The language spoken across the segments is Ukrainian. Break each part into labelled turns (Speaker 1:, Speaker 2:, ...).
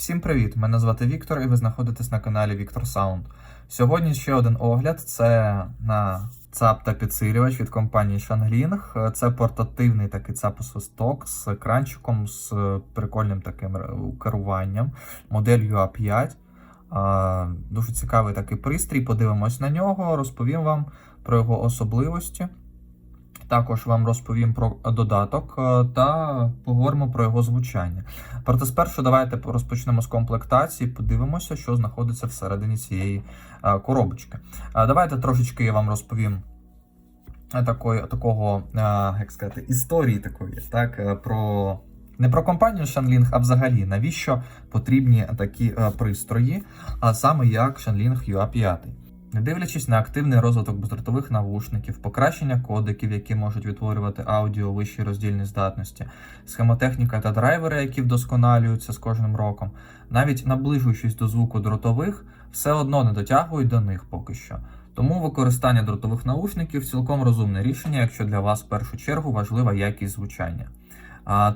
Speaker 1: Всім привіт! Мене звати Віктор, і ви знаходитесь на каналі Віктор Саунд. Сьогодні ще один огляд: це на ЦАП та підсилювач від компанії Shangling. Це портативний такий ЦАП-свисток з екранчиком, з прикольним таким керуванням, модель UA5. Дуже цікавий такий пристрій. Подивимось на нього, розповім вам про його особливості. Також вам розповім про додаток е, та поговоримо про його звучання. Проте спершу давайте розпочнемо з комплектації, подивимося, що знаходиться всередині цієї е, коробочки. Е, Давайте трошечки я вам розповім такої, такого, е, як сказати, історії такої, так, е, про. Не про компанію Shanling, а взагалі, навіщо потрібні такі е, пристрої, а саме як Shanling UA5. Не дивлячись на активний розвиток бездротових навушників, покращення кодеків, які можуть відтворювати аудіо у вищій роздільній здатності, схемотехніка та драйвери, які вдосконалюються з кожним роком, навіть наближуючись до звуку дротових, все одно не дотягують до них поки що. Тому використання дротових наушників цілком розумне рішення, якщо для вас в першу чергу важлива якість звучання.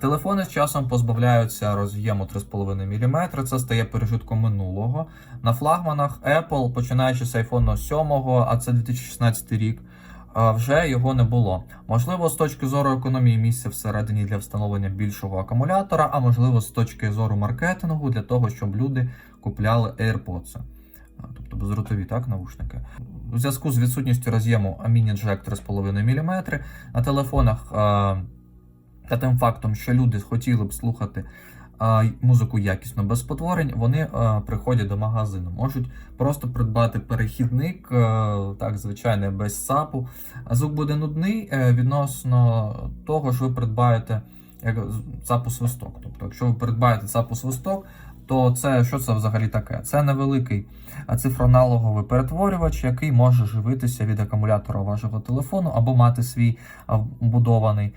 Speaker 1: Телефони з часом позбавляються роз'єму 3,5 мм, це стає пережитком минулого. На флагманах Apple, починаючи з iPhone 7, а це 2016 рік, вже його не було. Можливо, з точки зору економії місця всередині для встановлення більшого акумулятора, а можливо, з точки зору маркетингу для того, щоб люди купляли AirPods. Тобто безротові так, навушники. У зв'язку з відсутністю роз'єму міні-джек 3,5 мм на телефонах. Та тим фактом, що люди хотіли б слухати музику якісно без спотворень, вони приходять до магазину. Можуть просто придбати перехідник, так звичайно, без САПу. Звук буде нудний е, відносно того, що ви придбаєте як ЦАПу свисток. Тобто, якщо ви придбаєте ЦАПу свисток, то це що це взагалі таке? Це невеликий цифроаналоговий перетворювач, який може живитися від акумулятора вашого телефону або мати свій вбудований.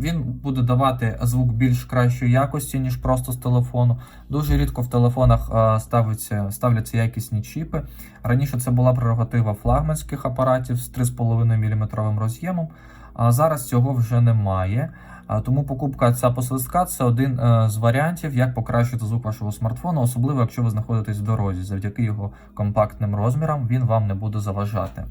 Speaker 1: Він буде давати звук більш кращої якості, ніж просто з телефону. Дуже рідко в телефонах ставиться, ставляться якісні чіпи. Раніше це була прерогатива флагманських апаратів з 3,5 мм роз'ємом, а зараз цього вже немає. Тому покупка ця посвистка це один е, з варіантів, як покращити звук вашого смартфону, особливо якщо ви знаходитесь в дорозі. Завдяки його компактним розмірам він вам не буде заважати.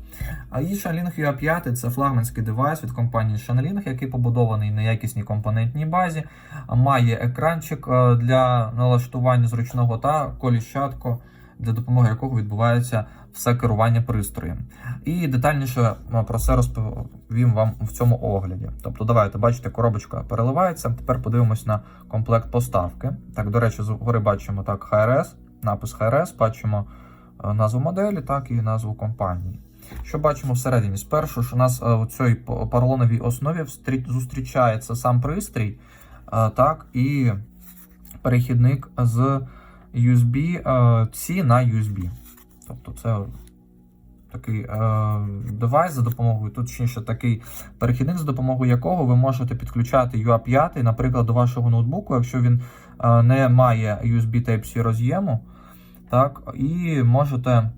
Speaker 1: А і Shanling UA5 це флагманський девайс від компанії Shanling, який побудований на якісній компонентній базі, має екранчик е, для налаштування зручного та коліщатко для допомоги якого відбувається все керування пристроєм. І детальніше про це розповім вам в цьому огляді. Тобто, давайте бачите, коробочка переливається. Тепер подивимось на комплект поставки. Так, до речі, згори бачимо так HRS, напис HRS, бачимо е, назву моделі, так і назву компанії. Що бачимо всередині? Спершу ж у нас у цій поролоновій основі зустрічається сам пристрій, е, так, і перехідник з. USB-C на USB. Тобто це такий е, девайс за допомогою, точніше такий перехідник, за допомогою якого ви можете підключати UA5, наприклад, до вашого ноутбуку, якщо він е, не має USB Type-C роз'єму. так, І можете,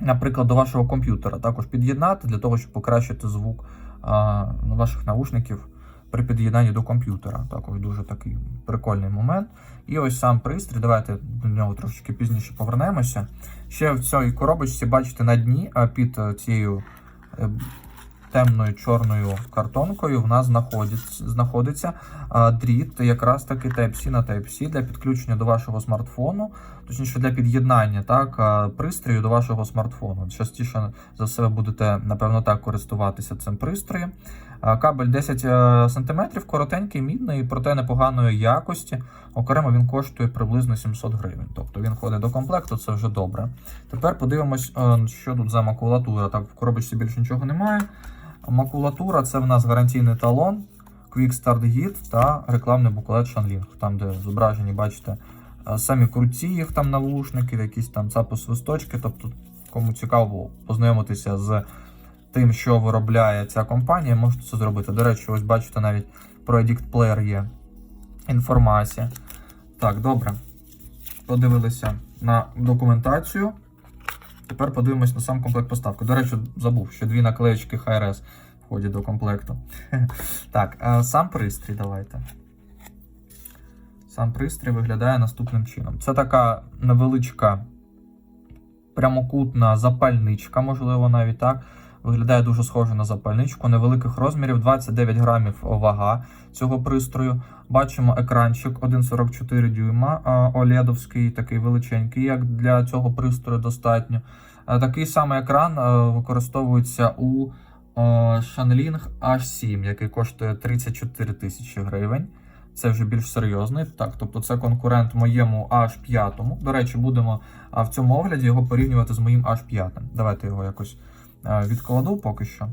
Speaker 1: наприклад, до вашого комп'ютера також під'єднати для того, щоб покращити звук е, ваших наушників при під'єднанні до комп'ютера. Також дуже такий прикольний момент. І ось сам пристрій. Давайте до нього трошечки пізніше повернемося. Ще в цій коробочці, бачите, на дні під цією е, темною чорною картонкою в нас знаходиться знаходиться дріт, якраз таки Type-C на Type-C для підключення до вашого смартфону, точніше для під'єднання так, пристрою до вашого смартфону. Частіше за все будете, напевно, так користуватися цим пристроєм. Кабель 10 е, см, коротенький, мідний, проте непоганої якості. Окремо він коштує приблизно 700 гривень. Тобто він входить до комплекту, це вже добре. Тепер подивимось, е, що тут за макулатура. Так, в коробочці більше нічого немає. Макулатура це в нас гарантійний талон, Quick Start Guide та рекламний буклет Shanling, там, де зображені, бачите, е, самі круті їх там навушники, якісь там цапосвисточки. Тобто, кому цікаво познайомитися з тим, що виробляє ця компанія, можете це зробити. До речі, ось бачите, навіть про Addict Player є інформація. Так, добре. Подивилися на документацію. Тепер подивимось на сам комплект поставки. До речі, забув, що дві наклеєчки HRS входять до комплекту. Так, сам пристрій давайте. Сам пристрій виглядає наступним чином. Це така невеличка прямокутна запальничка, можливо, навіть так. Виглядає дуже схоже на запальничку, невеликих розмірів, 29 грамів вага цього пристрою. Бачимо екранчик 1,44 дюйма а, такий величенький, як для цього пристрою достатньо. Такий самий екран використовується у Shanling H7, який коштує 34 тисячі гривень. Це вже більш серйозний. Так, тобто це конкурент моєму H5. До речі, будемо в цьому огляді його порівнювати з моїм H5. Давайте його якось відкладу поки що.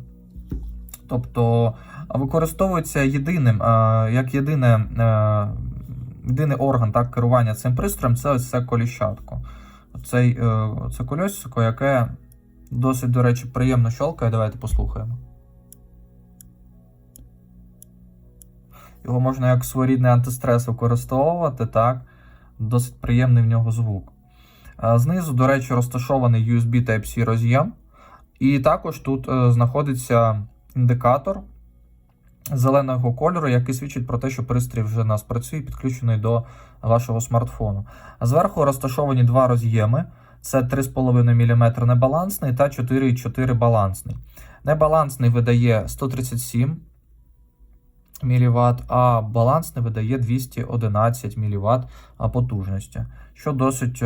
Speaker 1: Тобто використовується єдиним, е, як єдине, е, єдиний орган так, керування цим пристроєм це ось це коліщатко. Цей, е, це колесико, яке досить, до речі, приємно щолкає. Давайте послухаємо. Його можна як своєрідний антистрес використовувати, так? Досить приємний в нього звук. Е, Знизу, до речі, розташований USB Type-C роз'єм. І також тут е, знаходиться індикатор зеленого кольору, який свідчить про те, що пристрій вже нас працює, підключений до вашого смартфону. Зверху розташовані два роз'єми: це 3,5 мм небалансний та 4,4 балансний. Небалансний видає 137 мВт, а балансний видає 211 мВт потужності, що досить е,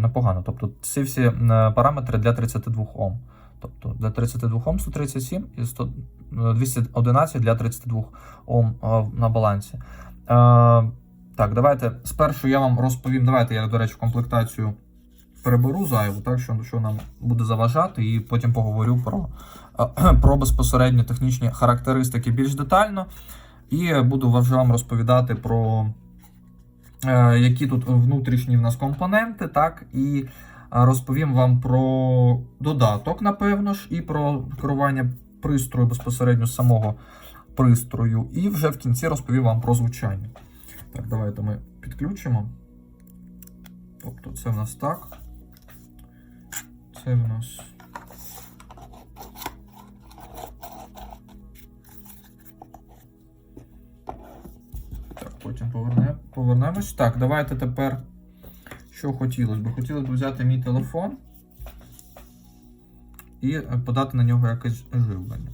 Speaker 1: непогано. Тобто ці всі е, параметри для 32 Ом. Тобто для 32 Ом 137 і 100, е, 211 для 32 Ом е, на балансі. Е, так, давайте спершу я вам розповім. Давайте я, до речі, комплектацію переберу зайву, так що, що нам буде заважати, і потім поговорю про, про безпосередньо технічні характеристики більш детально. І буду вам розповідати про які тут внутрішні в нас компоненти, так, і розповім вам про додаток, напевно ж, і про керування пристрою безпосередньо самого пристрою. І вже в кінці розповім вам про звучання. Так, давайте ми підключимо. Тобто це в нас так. Це в нас. Потім поверне, повернемось. Так, давайте тепер. Що хотілося б? Хотілося б взяти мій телефон і е, подати на нього якесь живлення.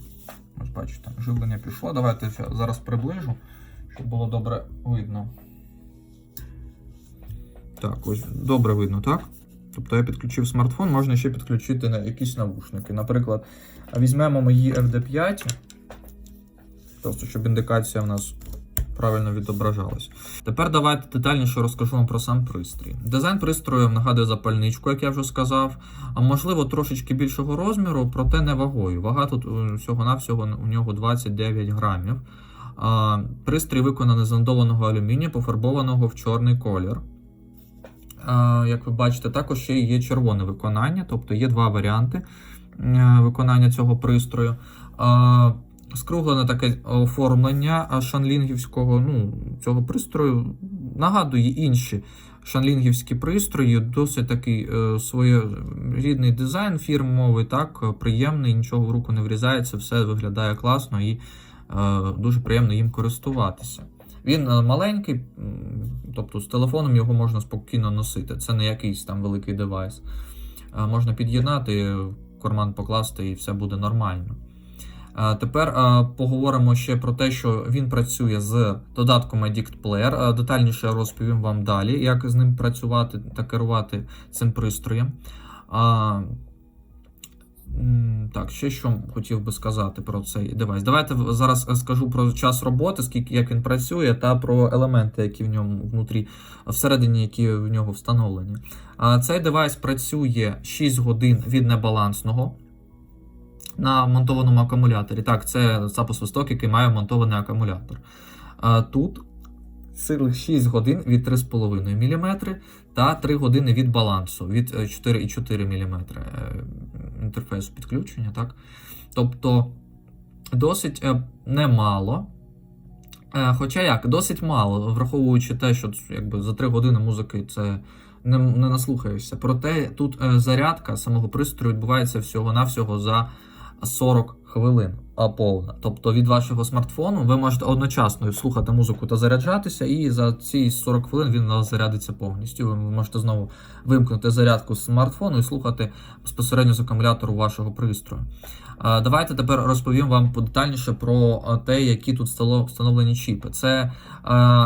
Speaker 1: Ось бачите, живлення пішло. Давайте я зараз приближу, щоб було добре видно. Так, ось добре видно, так? Тобто я підключив смартфон, можна ще підключити на якісь навушники. Наприклад, візьмемо мої FD5, просто щоб індикація в нас правильно відображалась. Тепер давайте детальніше розкажу вам про сам пристрій. Дизайн пристрою нагадує запальничку, як я вже сказав, а можливо трошечки більшого розміру, проте не вагою. Вага тут е, всього-навсього у нього 29 грамів. Пристрій виконаний з ландованого алюмінія, пофарбованого в чорний колір. Як ви бачите, також ще є червоне виконання, тобто є два варіанти е, виконання цього пристрою. Скруглене таке оформлення шанлінгівського ну, цього пристрою нагадує інші шанлінгівські пристрої, досить такий е, своєрідний дизайн фірмовий, так, приємний, нічого в руку не врізається, все виглядає класно і е, дуже приємно їм користуватися. Він е, маленький, тобто з телефоном його можна спокійно носити. Це не якийсь там великий девайс. Е, можна під'єднати, карман покласти і все буде нормально. Е, Тепер е, поговоримо ще про те, що він працює з додатком Addict Player. Е, Детальніше розповім вам далі, як з ним працювати та керувати цим пристроєм. Так, ще що хотів би сказати про цей девайс. Давайте зараз скажу про час роботи, скільки як він працює, та про елементи, які в ньому внутрі, всередині, які в нього встановлені. Цей девайс працює 6 годин від небалансного на монтованому акумуляторі. Так, це запуск який має монтований акумулятор. Тут цілих 6 годин від 3,5 мм та 3 години від балансу від е, 4,4 мм інтерфейсу підключення. Так? Тобто досить е, немало. Е, Хоча як, досить мало, враховуючи те, що якби, за 3 години музики це не, не наслухаєшся. Проте тут е, зарядка самого пристрою відбувається всього-навсього за 40 хвилин а повна. Тобто від вашого смартфону ви можете одночасно слухати музику та заряджатися, і за ці 40 хвилин він зарядиться повністю. Ви можете знову вимкнути зарядку з смартфону і слухати безпосередньо з акумулятору вашого пристрою. Давайте тепер розповім вам подетальніше про те, які тут встановлені чіпи. Це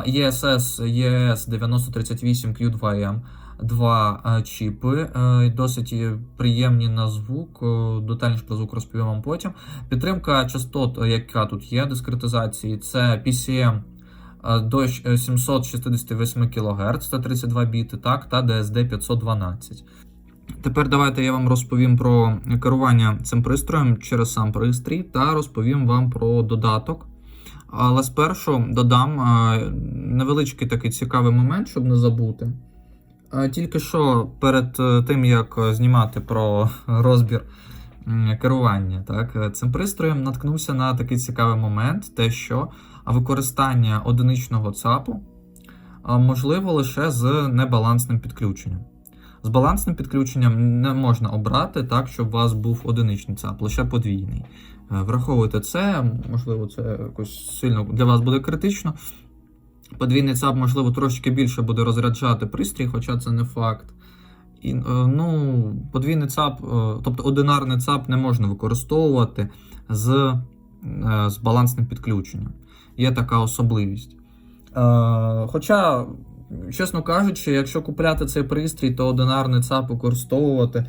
Speaker 1: ESS ES 9038 Q2M. Два е, чіпи, е, досить приємні на звук. е, Детальніше про звук розповім вам потім. Підтримка частот, яка тут є, дискретизації, це PCM до е, 768 кГц, це 32 біти, так, та DSD 512. Тепер давайте я вам розповім про керування цим пристроєм через сам пристрій та розповім вам про додаток. Але спершу додам невеличкий такий цікавий момент, щоб не забути. Е, Тільки що перед е, тим, як е, знімати про розбір керування так, цим пристроєм, наткнувся на такий цікавий момент, те, що використання одиничного ЦАПу можливо лише з небалансним підключенням. З балансним підключенням не можна обрати так, щоб у вас був одиничний ЦАП, лише подвійний. Враховуйте це, можливо, це якось сильно для вас буде критично. Подвійний ЦАП, можливо, трошки більше буде розряджати пристрій, хоча це не факт. І, е, ну, подвійний ЦАП, е, тобто одинарний ЦАП не можна використовувати з, е, з балансним підключенням. Є така особливість. Хоча, чесно кажучи, якщо купляти цей пристрій, то одинарний ЦАП використовувати.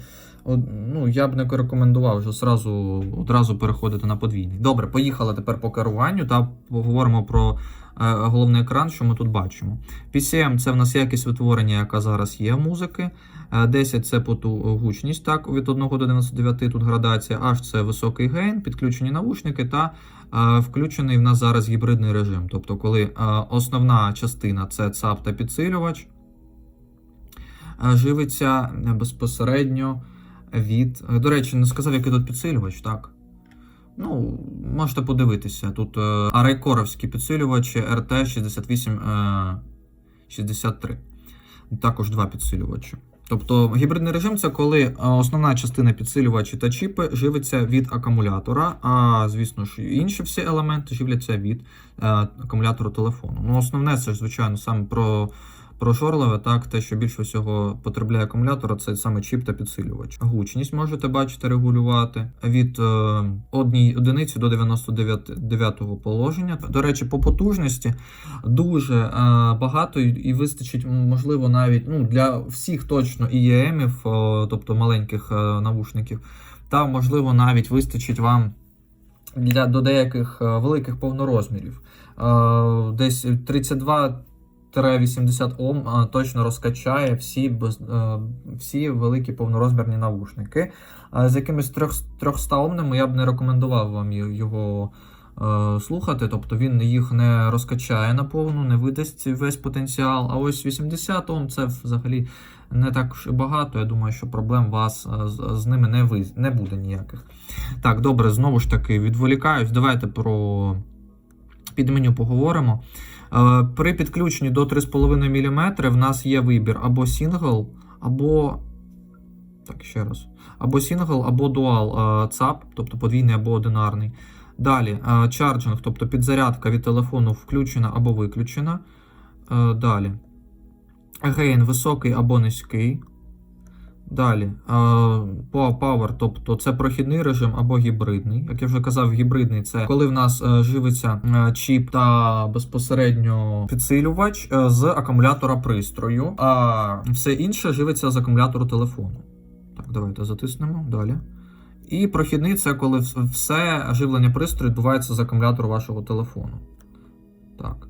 Speaker 1: Ну, я б не рекомендував вже одразу, одразу переходити на подвійний. Добре, поїхали тепер по керуванню та поговоримо про головний екран, що ми тут бачимо. PCM це в нас якість витворення, яка зараз є музики. Е, 10 це поту гучність, так, від 1 до 99 тут градація. H це високий гейн, підключені навушники та е, включений в нас зараз гібридний режим. Тобто, коли е, основна частина це ЦАП та підсилювач, е, живиться е, безпосередньо від. е, До речі, не сказав, який тут підсилювач, так? Ну, можете подивитися. Тут е, арайкоровські підсилювачі RT6863. 63. Також два підсилювачі. Тобто гібридний режим це коли е, основна частина підсилювачі та чіпи живиться від акумулятора, а звісно ж інші всі елементи живляться від е, акумулятора телефону. Ну, основне це ж, звичайно, саме про, про шорливе, так, те, що більше всього потребляє акумулятора, це саме чіп та підсилювач. Гучність можете бачити регулювати від е, одній одиниці до 99-го положення. До речі, по потужності дуже е, багато і, вистачить, можливо, навіть ну, для всіх точно ІЕМів, е, тобто маленьких е, навушників, та можливо навіть вистачить вам для до деяких е, великих повнорозмірів. Е, десь 32 80 Ом точно розкачає всі, е, всі великі повнорозмірні навушники. З якимись 300 омними я б не рекомендував вам його е, слухати, тобто він їх не розкачає наповну, не видасть весь потенціал. А ось 80 Ом це взагалі не так і багато. Я думаю, що проблем вас е, з ними не, ви, не буде ніяких. Так, добре, знову ж таки, відволікаюсь. Давайте про підменю поговоримо. Е, При підключенні до 3,5 мм в нас є вибір або сингл, або. Так, ще раз. Або сингл, або дуал е, ЦАП, тобто подвійний або одинарний. Далі е, чарджинг, тобто підзарядка від телефону включена або виключена. Далі. Гейн високий або низький. Далі. По Power, тобто це прохідний режим або гібридний. Як я вже казав, гібридний це коли в нас е, живиться е, чіп та безпосередньо підсилювач е, з акумулятора пристрою, а все інше живиться з акумулятору телефону. Так, давайте затиснемо далі. І прохідний це коли все живлення пристрою відбувається з акумулятору вашого телефону. Так.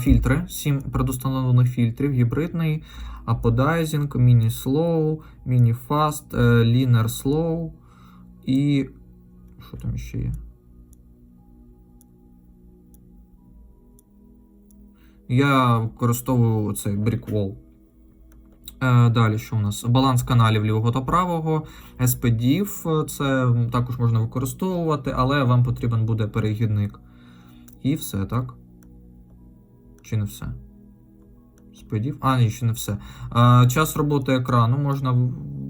Speaker 1: Фільтри. 7 предустановлених фільтрів. Гібридний, Slow, Mini Fast, е, Slow і. Що там ще є? Я використовую цей Brickwall. Е, Далі, що у нас? Баланс каналів лівого та правого. SPDIF, е, це також можна використовувати, але вам потрібен буде перехідник. І все, так? Чи не все? SPDIF? А, ні, ще не все. Е, Час роботи екрану можна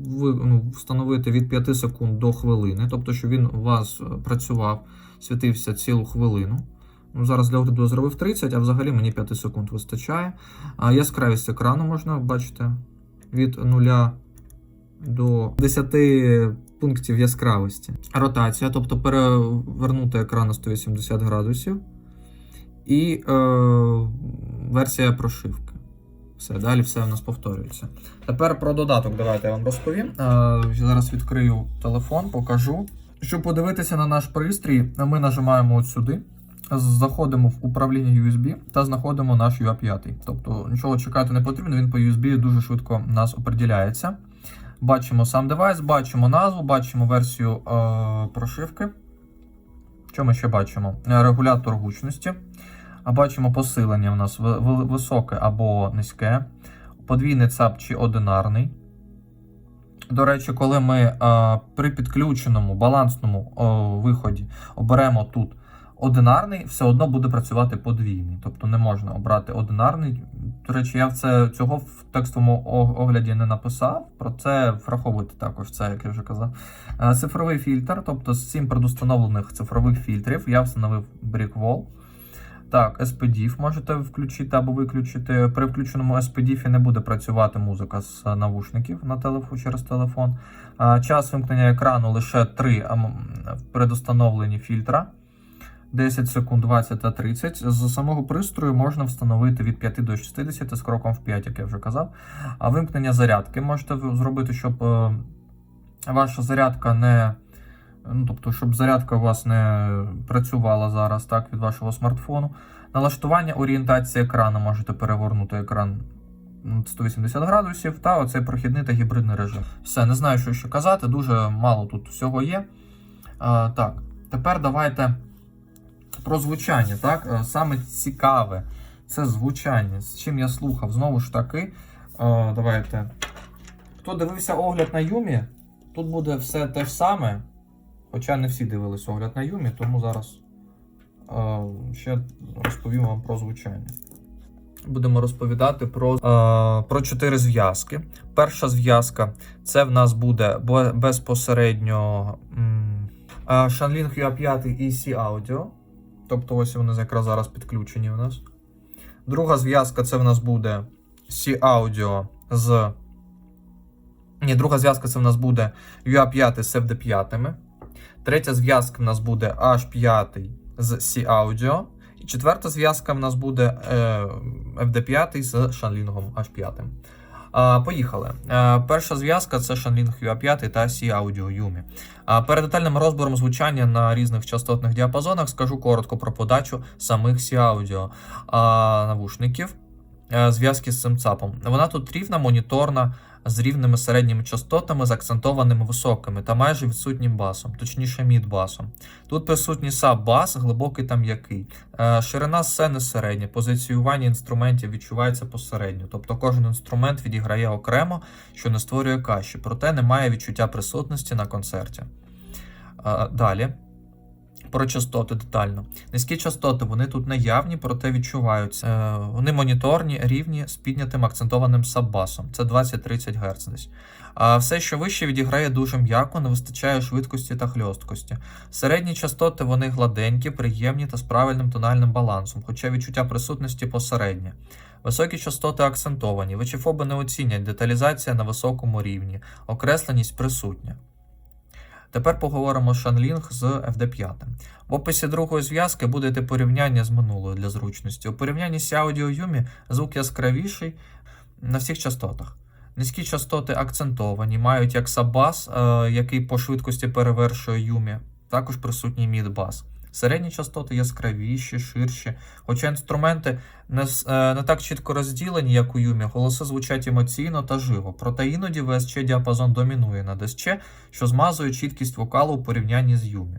Speaker 1: ви, ну, встановити від 5 секунд до хвилини, тобто, щоб він у вас е, працював, світився цілу хвилину. Ну, зараз для огляду зробив 30, а взагалі мені 5 секунд вистачає. А яскравість екрану можна бачити від 0 до 10 пунктів яскравості. Ротація, тобто перевернути екран на 180 градусів. І е, версія прошивки. Все, далі все в нас повторюється. Тепер про додаток давайте я вам розповім. Е, зараз відкрию телефон, покажу. Щоб подивитися на наш пристрій, ми нажимаємо от сюди, заходимо в управління USB та знаходимо наш UA5. Тобто нічого чекати не потрібно, він по USB дуже швидко нас определяється. Бачимо сам девайс, бачимо назву, бачимо версію е, прошивки. Що ми ще бачимо? Регулятор гучності. А бачимо посилення у нас ви- ви- високе або низьке, подвійний ЦАП чи одинарний. До речі, коли ми е, при підключеному балансному е, виході оберемо тут одинарний, все одно буде працювати подвійний. Тобто не можна обрати одинарний. До речі, я це, цього в текстовому огляді не написав. Про це враховуйте також, це, як я вже казав. Е, Цифровий фільтр, тобто з 7 предустановлених цифрових фільтрів, я встановив BrickWall. Так, SPDIF можете включити або виключити. При включеному SPDIF не буде працювати музика з навушників на телефон через телефон. Час вимкнення екрану лише 3 предустановлені фільтра. 10 секунд, 20 та 30. З самого пристрою можна встановити від 5 до 60 з кроком в 5, як я вже казав. А вимкнення зарядки можете зробити, щоб е, ваша зарядка не. Ну, тобто, щоб зарядка у вас не працювала зараз так, від вашого смартфону. Налаштування орієнтації екрану можете перевернути екран 180 градусів та оцей прохідний та гібридний режим. Все, не знаю, що ще казати, дуже мало тут всього є. А, так, тепер давайте про звучання. Так? Е, Саме цікаве це звучання. З чим я слухав. Знову ж таки, а, давайте. Хто дивився огляд на Юмі, тут буде все те ж саме. Хоча не всі дивились огляд на Юмі, тому зараз е, ще розповім вам про звучання. Будемо розповідати про, е, про чотири зв'язки. Перша зв'язка це в нас буде безпосередньо е, Shanling UA5 і C Audio. Тобто ось вони якраз зараз підключені у нас. Друга зв'язка це в нас буде C Audio з. Ні, друга зв'язка це в нас буде UA5 з FD5. Третя зв'язка в нас буде H5 з C Audio. І четверта зв'язка в нас буде е, FD5 з Shanling H5. А, поїхали. Е, перша зв'язка це Shanling UA5 та C Audio Yumi. А, перед детальним розбором звучання на різних частотних діапазонах скажу коротко про подачу самих C Audio а, навушників. е, Зв'язки з цим ЦАПом. Вона тут рівна, моніторна, з рівними середніми частотами, з акцентованими високими та майже відсутнім басом, точніше мід-басом. Тут присутній саб-бас, глибокий та м'який. Е, Ширина сцени середня, позиціювання інструментів відчувається посередньо, тобто кожен інструмент відіграє окремо, що не створює каші, проте немає відчуття присутності на концерті. Е, Далі. Про частоти детально. Низькі частоти вони тут наявні, проте відчуваються. Е, Вони моніторні, рівні з піднятим акцентованим саббасом. Це 20-30 Гц десь. А все, що вище, відіграє дуже м'яко, не вистачає швидкості та хльосткості. Середні частоти вони гладенькі, приємні та з правильним тональним балансом, хоча відчуття присутності посереднє. Високі частоти акцентовані, вичіфоби не оцінять, деталізація на високому рівні, окресленість присутня. Тепер поговоримо шанлінг з FD5. В описі другої зв'язки буде порівняння з минулою для зручності. У порівнянні з Audio Yumi звук яскравіший на всіх частотах. Низькі частоти акцентовані, мають як сабас, е, який по швидкості перевершує Yumi, також присутній мід-бас. Середні частоти яскравіші, ширші, хоча інструменти не, е, не так чітко розділені, як у Юмі, голоси звучать емоційно та живо, проте іноді ВСЧ діапазон домінує над СЧ, що змазує чіткість вокалу у порівнянні з Юмі.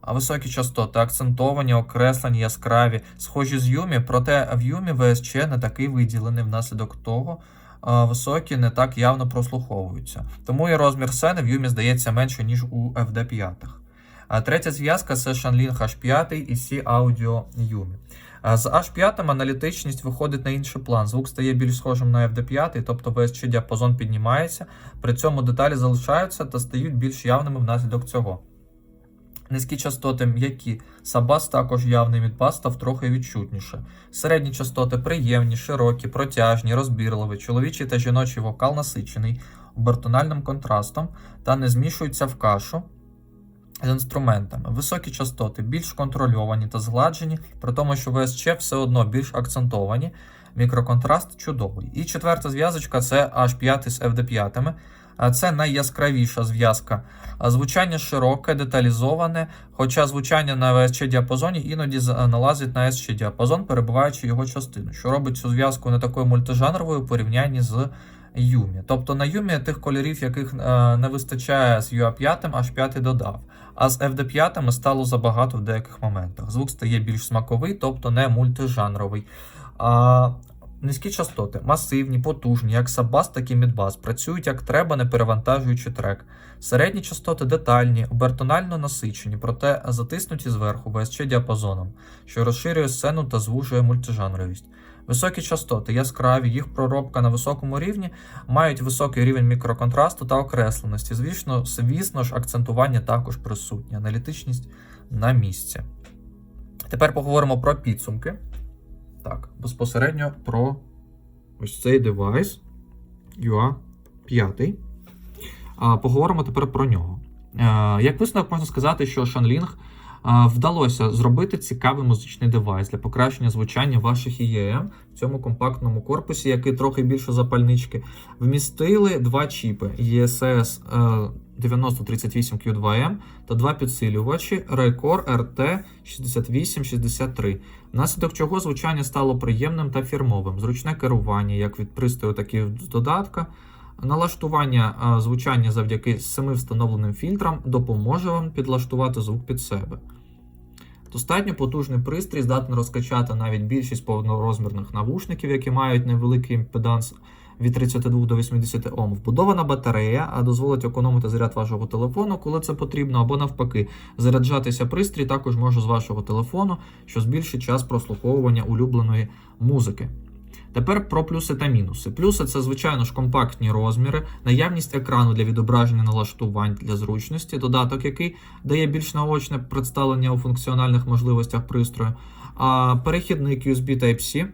Speaker 1: А високі частоти акцентовані, окреслені, яскраві, схожі з Юмі, проте в Юмі ВСЧ не такий виділений внаслідок того. е, Високі не так явно прослуховуються. Тому і розмір сцени в Юмі здається менше, ніж у FD5. А третя зв'язка це Shanling H5 і C Audio Yumi. З H5 аналітичність виходить на інший план. Звук стає більш схожим на FD5, тобто VSC діапазон піднімається, при цьому деталі залишаються та стають більш явними внаслідок цього. Низькі частоти м'які, сабас також явний мідбас став трохи відчутніше. Середні частоти приємні, широкі, протяжні, розбірливі, чоловічий та жіночий вокал насичений обертональним контрастом та не змішуються в кашу з інструментами. Високі частоти більш контрольовані та згладжені, при тому, що ВСЧ все одно більш акцентовані. Мікроконтраст чудовий. І четверта зв'язочка це H5 з FD5. Це найяскравіша зв'язка. Звучання широке, деталізоване, хоча звучання на VSC діапазоні іноді налазить на SC діапазон, перебуваючи його частину, що робить цю зв'язку не такою мультижанровою у порівнянні з Юмі. Тобто на Юмі тих кольорів, яких е, не вистачає з UA5, аж 5 додав. А з FD5 стало забагато в деяких моментах. Звук стає більш смаковий, тобто не мультижанровий. А, низькі частоти, масивні, потужні, як саббас, так і мідбас, працюють як треба, не перевантажуючи трек. Середні частоти детальні, обертонально насичені, проте затиснуті зверху VSC діапазоном, що розширює сцену та звужує мультижанровість. Високі частоти, яскраві, їх проробка на високому рівні мають високий рівень мікроконтрасту та окресленості. Звісно, звісно ж, акцентування також присутнє, аналітичність на місці. Тепер поговоримо про підсумки. Так, безпосередньо про ось цей девайс UA 5. Поговоримо тепер про нього. Е, Як висновок можна сказати, що Shanling вдалося зробити цікавий музичний девайс для покращення звучання ваших EEM в цьому компактному корпусі, який трохи більше запальнички. Вмістили два чіпи ESS е, 9038Q2M та два підсилювачі Raycore RT 6863, внаслідок чого звучання стало приємним та фірмовим, зручне керування як від пристрою, так і з додатка. Налаштування е, звучання завдяки семи встановленим фільтрам допоможе вам підлаштувати звук під себе. Достатньо потужний пристрій здатний розкачати навіть більшість повнорозмірних навушників, які мають невеликий імпеданс від 32 до 80 Ом. Вбудована батарея а дозволить економити заряд вашого телефону, коли це потрібно, або навпаки, заряджатися пристрій також може з вашого телефону, що збільшить час прослуховування улюбленої музики. Тепер про плюси та мінуси. Плюси це, звичайно ж, компактні розміри, наявність екрану для відображення налаштувань для зручності, додаток, який дає більш наочне представлення у функціональних можливостях пристрою, а перехідник USB Type-C,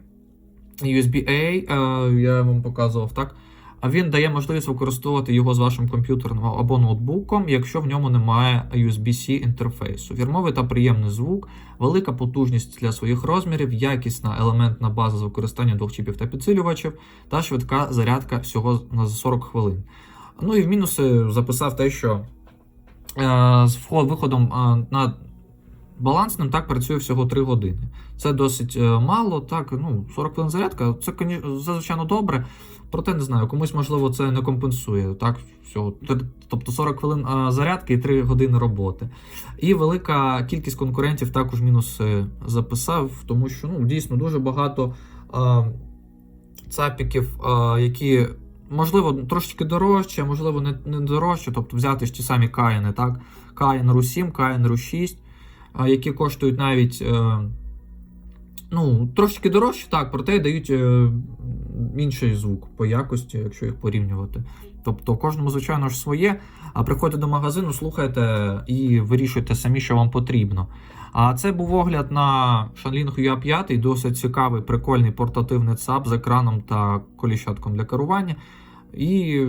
Speaker 1: USB-A, е, я вам показував так. А він дає можливість використовувати його з вашим комп'ютером або ноутбуком, якщо в ньому немає USB-C інтерфейсу. Фірмовий та приємний звук, велика потужність для своїх розмірів, якісна елементна база з використанням двох чіпів та підсилювачів, та швидка зарядка всього на 40 хвилин. Ну і в мінуси записав те, що е, з виходом е, на балансним так працює всього 3 години. Це досить е, мало, так, ну, 40 хвилин зарядка, це звичайно добре. Проте не знаю, комусь можливо це не компенсує. Так, всього. Тобто 40 хвилин зарядки і 3 години роботи. І велика кількість конкурентів також мінуси записав, тому що ну, дійсно дуже багато а, цапіків, а, які. Можливо, трошечки дорожче, можливо, не, не дорожче, тобто взяти ж ті самі каяни, так? Каїн RU 7, Каїн RU 6, які коштують навіть е, ну, трошечки дорожче, так, проте дають е, інший звук по якості, якщо їх порівнювати. Тобто кожному, звичайно ж, своє. А приходьте до магазину, слухайте і вирішуйте самі, що вам потрібно. А це був огляд на Shanling UA 5, досить цікавий, прикольний портативний ЦАП з екраном та коліщатком для керування. І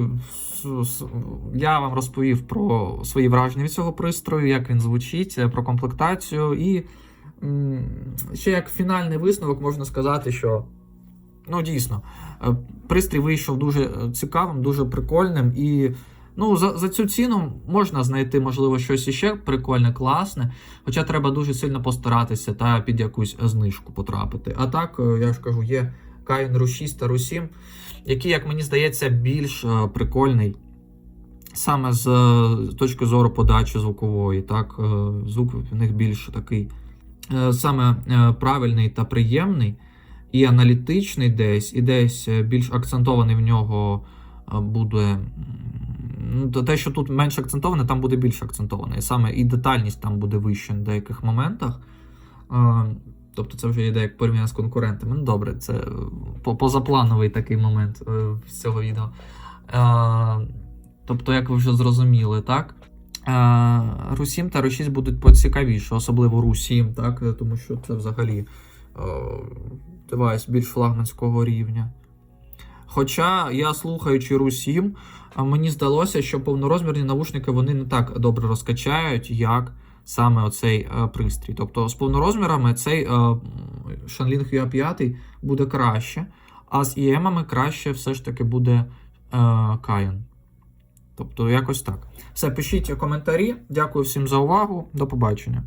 Speaker 1: я вам розповів про свої враження від цього пристрою, як він звучить, е, про комплектацію. І ще як фінальний висновок можна сказати, що ну дійсно е, пристрій вийшов дуже е, цікавим, дуже прикольним. І ну, за, за цю ціну можна знайти, можливо, щось іще прикольне, класне. Хоча треба дуже сильно постаратися та під якусь знижку потрапити. А так, е, я ж кажу, є Kain RU 6 та RU 7, який, як мені здається, більш прикольний. Саме з точки зору подачі звукової, так, звук в них більш такий саме правильний та приємний, і аналітичний десь, і десь е, більш акцентований в нього е, буде. Ну, те, що тут менш акцентоване, там буде більш акцентоване. І саме і детальність там буде вища на деяких моментах. Е, Тобто це вже йде як порівняно з конкурентами. Ну добре, це позаплановий такий момент з цього відео. Тобто, як ви вже зрозуміли, так? Ру 7 та Ру 6 будуть поцікавіше, особливо Ру 7, так? Тому що це взагалі девайс більш флагманського рівня. Хоча я слухаючи Ру 7, мені здалося, що повнорозмірні навушники вони не так добре розкачають, як саме оцей е, пристрій. Тобто з повнорозмірами цей Shanling UA 5 буде краще, а з EM краще все ж таки буде е, Kayan. Тобто, якось так. Все, пишіть коментарі. Дякую всім за увагу. До побачення.